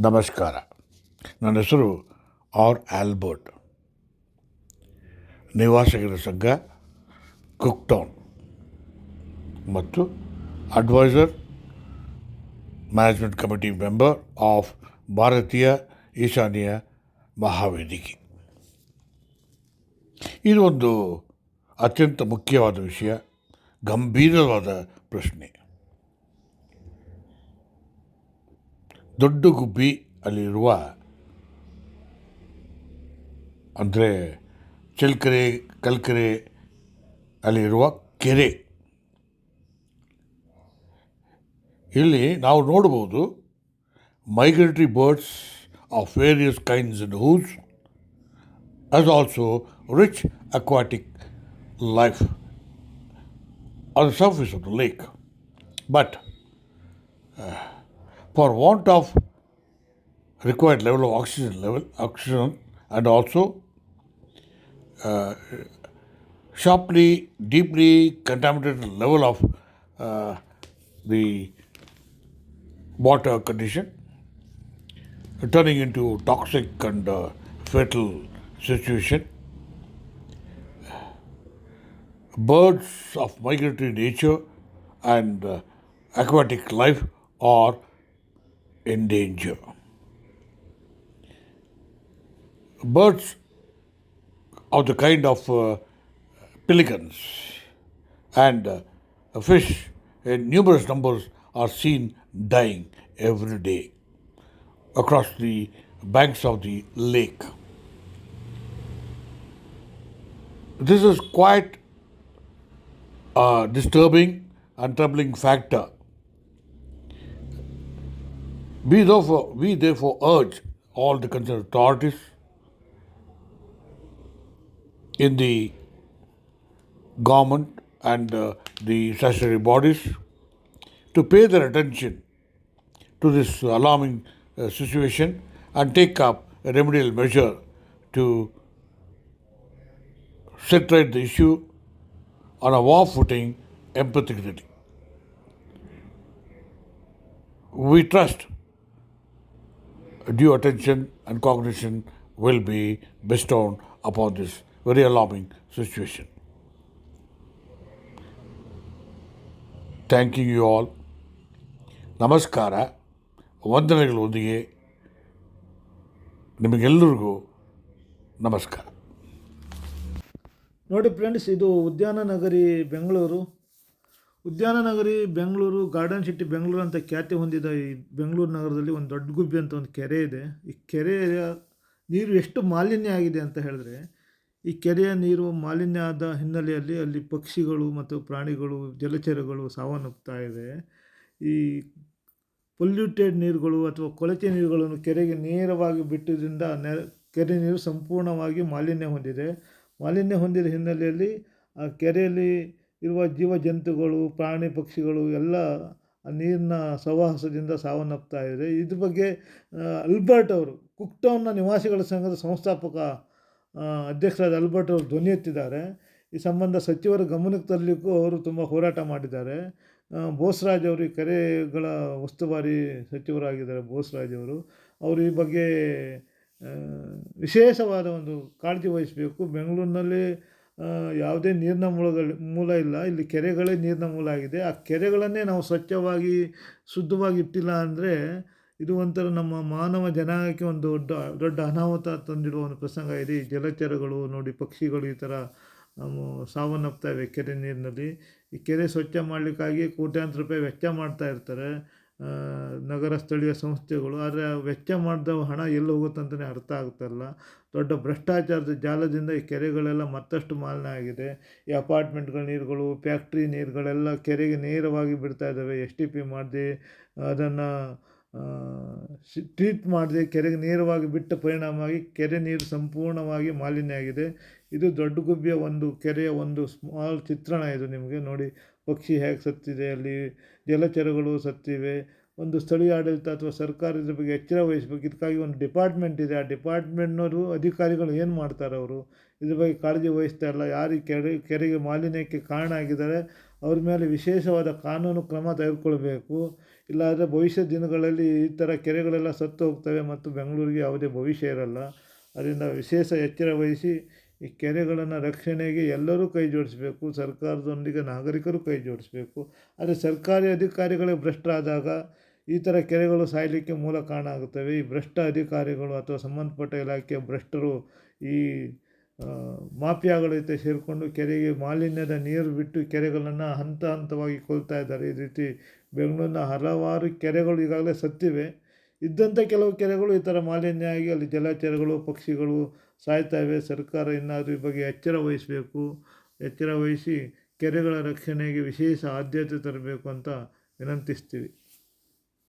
ನಮಸ್ಕಾರ. ನನ್ನ ಹೆಸರು ಆರ್ ಆಲ್ಬರ್ಟ್. ನಿವಾಸಿಗರ ಸಂಘ ಕುಕ್ಟೌನ್. ಮತ್ತು adviser, management committee member of Bharatiya Ishanya Mahavedike. ಇದು ಒಂದು ಅತ್ಯಂತ ಮುಖ್ಯವಾದ ವಿಷಯ, ಗಂಭೀರವಾದ ಪ್ರಶ್ನೆ. ದೊಡ್ಡ ಗುಬ್ಬಿ ಅಲ್ಲಿರುವ ಅಂದರೆ ಚಳ್ಕೆರೆ ಕಲ್ಕೆರೆ ಅಲ್ಲಿರುವ ಕೆರೆ ಇಲ್ಲಿ ನಾವು ನೋಡ್ಬೋದು migratory birds of various kinds in hues as also rich aquatic life on surface of the lake lake. For want of required level of oxygen level oxygen and also uh, sharply deeply contaminated level of uh, the water condition turning into toxic and uh, fatal situation. Birds of migratory nature and uh, aquatic life are in danger. Birds of the kind of uh, pelicans and uh, fish in numerous numbers are seen dying every day across the banks of the lake. This is quite a disturbing and troubling factor. We therefore, we therefore urge all the concerned authorities in the government and uh, the statutory bodies to pay their attention to this alarming uh, situation and take up a remedial measure to set right the issue on a war footing empathetically. We trust due attention and cognition will be bestowed upon this very alarming situation. Thank you all ನಮಸ್ಕಾರ ವಂದನೆಗಳೊಂದಿಗೆ ನಿಮಗೆಲ್ಲರಿಗೂ ನಮಸ್ಕಾರ ನೋಡಿ friends ಇದು ಉದ್ಯಾನ ನಗರಿ ಬೆಂಗಳೂರು ಉದ್ಯಾನ ನಗರಿ, ಬೆಂಗಳೂರು, ಗಾರ್ಡನ್ ಸಿಟಿ ಬೆಂಗಳೂರು ಅಂತ ಖ್ಯಾತಿ ಹೊಂದಿದ ಈ ಬೆಂಗಳೂರು ನಗರದಲ್ಲಿ ಒಂದು ದೊಡ್ಡ ಗುಬ್ಬಿ ಅಂತ ಒಂದು ಕೆರೆ ಇದೆ. ಈ ಕೆರೆಯ ನೀರು ಎಷ್ಟು ಮಾಲಿನ್ಯ ಆಗಿದೆ ಅಂತ ಹೇಳಿದ್ರೆ, ಈ ಕೆರೆಯ ನೀರು ಮಾಲಿನ್ಯ ಆದ ಹಿನ್ನೆಲೆಯಲ್ಲಿ ಅಲ್ಲಿ ಪಕ್ಷಿಗಳು ಮತ್ತು ಪ್ರಾಣಿಗಳು, ಜಲಚರಗಳು ಸಾವನ್ನಪ್ತಾ ಇದೆ. ಈ ಪೊಲ್ಯೂಟೆಡ್ ನೀರುಗಳು ಅಥವಾ ಕೊಳಚೆ ನೀರುಗಳನ್ನು ಕೆರೆಗೆ ನೇರವಾಗಿ ಬಿಟ್ಟಿದ್ದರಿಂದ ನೆ, ಕೆರೆ ನೀರು ಸಂಪೂರ್ಣವಾಗಿ ಮಾಲಿನ್ಯ ಹೊಂದಿದೆ. ಮಾಲಿನ್ಯ ಹೊಂದಿದ ಹಿನ್ನೆಲೆಯಲ್ಲಿ ಆ ಕೆರೆಯಲ್ಲಿ ಇರುವ ಜೀವ ಜಂತುಗಳು ಪ್ರಾಣಿ ಪಕ್ಷಿಗಳು ಎಲ್ಲ ನೀರಿನ ಸಹವಾಸದಿಂದ ಸಾವನ್ನಪ್ತಾ ಇದೆ ಇದ್ರ ಬಗ್ಗೆ ಅಲ್ಬರ್ಟ್ ಅವರು, ಕುಕ್ಟೌನ್ನ ನಿವಾಸಿಗಳ ಸಂಘದ ಸಂಸ್ಥಾಪಕ ಅಧ್ಯಕ್ಷರಾದ ಅಲ್ಬರ್ಟ್ ಅವರು ಧ್ವನಿ ಎತ್ತಿದ್ದಾರೆ. ಈ ಸಂಬಂಧ ಸಚಿವರ ಗಮನಕ್ಕೆ ತರಲಿಕ್ಕೂ ಅವರು ತುಂಬ ಹೋರಾಟ ಮಾಡಿದ್ದಾರೆ. ಬೋಸ್ರಾಜ್ ಅವರು ಈ ಕೆರೆಗಳ ಉಸ್ತುವಾರಿ ಸಚಿವರಾಗಿದ್ದಾರೆ, ಬೋಸ್ರಾಜ್ ಅವರು. ಅವರು ಈ ಬಗ್ಗೆ ವಿಶೇಷವಾದ ಒಂದು ಕಾಳಜಿ ವಹಿಸಬೇಕು. ಬೆಂಗಳೂರಿನಲ್ಲಿ ಯಾವುದೇ ನೀರಿನ ಮೂಲಗಳು ಮೂಲ ಇಲ್ಲ. ಇಲ್ಲಿ ಕೆರೆಗಳೇ ನೀರಿನ ಮೂಲ ಆಗಿದೆ. ಆ ಕೆರೆಗಳನ್ನೇ ನಾವು ಸ್ವಚ್ಛವಾಗಿ ಶುದ್ಧವಾಗಿ ಇಟ್ಟಿಲ್ಲ ಅಂದರೆ ಇದು ಒಂಥರ ನಮ್ಮ ಮಾನವ ಜನಾಂಗಕ್ಕೆ ಒಂದು ದೊಡ್ಡ ದೊಡ್ಡ ಅನಾಹುತ ತಂದಿಡುವ ಒಂದು ಪ್ರಸಂಗ. ಇದೆ ಈ ಜಲಚರಗಳು ನೋಡಿ ಪಕ್ಷಿಗಳು ಈ ಥರ ಅಮ್, ಸಾವನ್ನಪ್ತಾ ಇವೆ ಕೆರೆ ನೀರಿನಲ್ಲಿ. ಈ ಕೆರೆ ಸ್ವಚ್ಛ ಮಾಡಲಿಕ್ಕಾಗಿ ಕೋಟ್ಯಾಂತರ ರೂಪಾಯಿ ವೆಚ್ಚ ಮಾಡ್ತಾ ಇರ್ತಾರೆ. ನಗರ ಸ್ಥಳೀಯ ಸಂಸ್ಥೆಗಳು, ಆದರೆ ವೆಚ್ಚ ಮಾಡಿದ ಹಣ ಎಲ್ಲಿ ಹೋಗುತ್ತಂತಲೇ ಅರ್ಥ ಆಗ್ತಾಯಿಲ್ಲ ದೊಡ್ಡ ಭ್ರಷ್ಟಾಚಾರದ ಜಾಲದಿಂದ ಈ ಕೆರೆಗಳೆಲ್ಲ ಮತ್ತಷ್ಟು ಮಾಲಿನ್ಯ ಆಗಿದೆ. ಈ ಅಪಾರ್ಟ್ಮೆಂಟ್ಗಳ, ನೀರುಗಳು, ಫ್ಯಾಕ್ಟ್ರಿ ನೀರುಗಳೆಲ್ಲ ಕೆರೆಗೆ ನೇರವಾಗಿ ಬಿಡ್ತಾ ಇದ್ದಾವೆ. ಎಸ್ ಟಿ ಪಿ ಮಾಡದೆ, ಅದನ್ನು ಟ್ರೀಟ್ ಮಾಡದೆ ಕೆರೆಗೆ ನೇರವಾಗಿ ಬಿಟ್ಟ ಪರಿಣಾಮವಾಗಿ ಕೆರೆ ನೀರು ಸಂಪೂರ್ಣವಾಗಿ ಮಾಲಿನ್ಯ ಆಗಿದೆ. ಇದು ದೊಡ್ಡ ಗುಬ್ಬಿಯ ಒಂದು ಕೆರೆಯ ಒಂದು ಸ್ಮಾಲ್ ಚಿತ್ರಣ ಇದು ನಿಮಗೆ ನೋಡಿ. ಪಕ್ಷಿ ಹೇಗೆ ಸತ್ತಿದೆ, ಅಲ್ಲಿ ಜಲಚರಗಳು ಸತ್ತಿವೆ. ಒಂದು ಸ್ಥಳೀಯ ಆಡಳಿತ ಅಥವಾ ಸರ್ಕಾರ ಇದ್ರ ಬಗ್ಗೆ ಎಚ್ಚರ ವಹಿಸಬೇಕು. ಇದಕ್ಕಾಗಿ ಒಂದು ಡಿಪಾರ್ಟ್ಮೆಂಟ್ ಇದೆ. ಆ ಡಿಪಾರ್ಟ್ಮೆಂಟ್ನವರು ಅಧಿಕಾರಿಗಳು ಏನು ಮಾಡ್ತಾರೆ ಅವರು? ಇದ್ರ ಬಗ್ಗೆ ಕಾಳಜಿ ವಹಿಸ್ತಾ ಇಲ್ಲ. ಯಾರು ಕೆರೆ, ಕೆರೆಗೆ ಮಾಲಿನ್ಯಕ್ಕೆ ಕಾರಣ ಆಗಿದ್ದಾರೆ, ಅವ್ರ ಮೇಲೆ ವಿಶೇಷವಾದ ಕಾನೂನು ಕ್ರಮ ತೆಗೆದುಕೊಳ್ಬೇಕು. ಇಲ್ಲಾಂದರೆ ಭವಿಷ್ಯ ದಿನಗಳಲ್ಲಿ ಈ ಥರ ಕೆರೆಗಳೆಲ್ಲ ಸತ್ತು ಹೋಗ್ತವೆ ಮತ್ತು ಬೆಂಗಳೂರಿಗೆ ಯಾವುದೇ ಭವಿಷ್ಯ ಇರಲ್ಲ. ಅದರಿಂದ ವಿಶೇಷ ಎಚ್ಚರ ವಹಿಸಿ ಈ ಕೆರೆಗಳನ್ನು ರಕ್ಷಣೆಗೆ ಎಲ್ಲರೂ ಕೈ ಜೋಡಿಸಬೇಕು. ಸರ್ಕಾರದೊಂದಿಗೆ ನಾಗರಿಕರು ಕೈ ಜೋಡಿಸಬೇಕು. ಆದರೆ ಸರ್ಕಾರಿ ಅಧಿಕಾರಿಗಳೇ ಭ್ರಷ್ಟರಾದಾಗ ಈ ಥರ ಕೆರೆಗಳು ಸಾಯಲಿಕ್ಕೆ ಮೂಲ ಕಾರಣ ಆಗುತ್ತವೆ ಈ ಭ್ರಷ್ಟ ಅಧಿಕಾರಿಗಳು ಅಥವಾ ಸಂಬಂಧಪಟ್ಟ ಇಲಾಖೆಯ ಭ್ರಷ್ಟರು ಈ ಮಾಫಿಯಾಗಳ ಜೊತೆ ಸೇರಿಕೊಂಡು ಕೆರೆಗೆ ಮಾಲಿನ್ಯದ ನೀರು ಬಿಟ್ಟು ಕೆರೆಗಳನ್ನು ಹಂತ ಹಂತವಾಗಿ ಕೊಲ್ತಾ ಇದ್ದಾರೆ. ಈ ರೀತಿ ಬೆಂಗಳೂರಿನ ಹಲವಾರು ಕೆರೆಗಳು ಈಗಾಗಲೇ ಸತ್ತಿವೆ. ಇದ್ದಂಥ ಕೆಲವು ಕೆರೆಗಳು ಈ ಥರ ಮಾಲಿನ್ಯ ಆಗಿ ಅಲ್ಲಿ ಜಲಚರಗಳು, ಪಕ್ಷಿಗಳು ಸಾಯ್ತಾ ಸರ್ಕಾರ ಇನ್ನಾದರೂ ಈ ಬಗ್ಗೆ ಎಚ್ಚರ ವಹಿಸಬೇಕು. ಎಚ್ಚರ ವಹಿಸಿ ಕೆರೆಗಳ ರಕ್ಷಣೆಗೆ ವಿಶೇಷ ಆದ್ಯತೆ ತರಬೇಕು ಅಂತ ವಿನಂತಿಸ್ತೀವಿ.